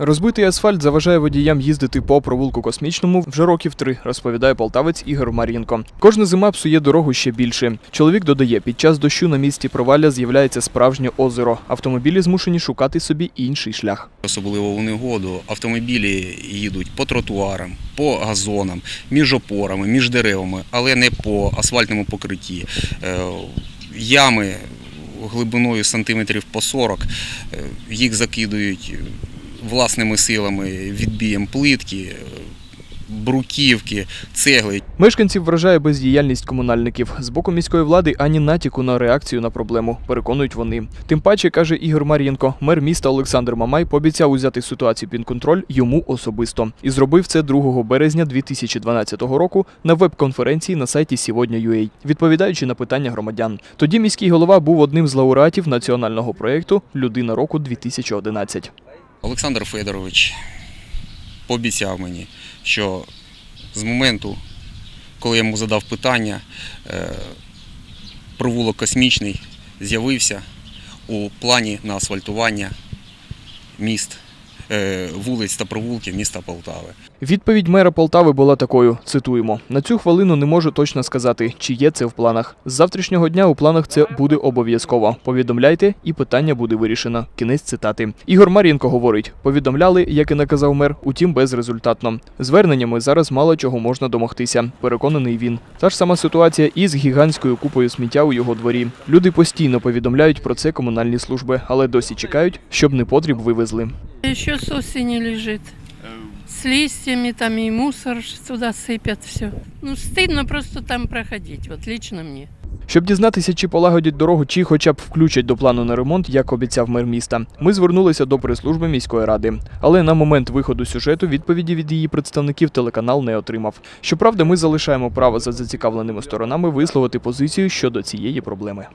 Розбитий асфальт заважає водіям їздити по провулку космічному вже років три, розповідає полтавець Ігор Мар'їнко. Кожна зима псує дорогу ще більше. Чоловік додає, під час дощу на місці провалля з'являється справжнє озеро. Автомобілі змушені шукати собі інший шлях. Особливо у негоду автомобілі їдуть по тротуарам, по газонам, між опорами, між деревами, але не по асфальтному покритті. Е, Ями глибиною сантиметрів по 40, е, їх закидують власними силами відбієм плитки, бруківки, цегли. Мешканців вражає бездіяльність комунальників. З боку міської влади ані натяку на реакцію на проблему, переконують вони. Тим паче, каже Ігор Мар'єнко, мер міста Олександр Мамай пообіцяв узяти ситуацію під контроль йому особисто. І зробив це 2 березня 2012 року на веб-конференції на сайті Сьогодні.ua, відповідаючи на питання громадян. Тоді міський голова був одним з лауреатів національного проєкту Людина року 2011. Олександр Федорович пообіцяв мені, що з моменту, коли я йому задав питання, е, провулок космічний з'явився у плані на асфальтування міст, вулиць та провулків міста Полтави. Відповідь мера Полтави була такою: цитуємо: на цю хвилину не можу точно сказати, чи є це в планах. З завтрашнього дня у планах це буде обов'язково. Повідомляйте, і питання буде вирішено. Кінець цитати. Ігор Мар'єнко говорить: повідомляли, як і наказав мер, утім безрезультатно. Зверненнями зараз мало чого можна домогтися. Переконаний він. Та ж сама ситуація із гігантською купою сміття у його дворі. Люди постійно повідомляють про це комунальні служби, але досі чекають, щоб непотріб вивезли. Еще с осени лежит. С листьями там и мусор сюда сыпят все. Ну, стыдно просто там проходить, вот лично мне. Щоб дізнатися, чи полагодять дорогу, чи хоча б включать до плану на ремонт, як обіцяв мер міста, ми звернулися до прес-служби міської ради. Але на момент виходу сюжету відповіді від її представників телеканал не отримав. Щоправда, ми залишаємо право за зацікавленими сторонами висловити позицію щодо цієї проблеми.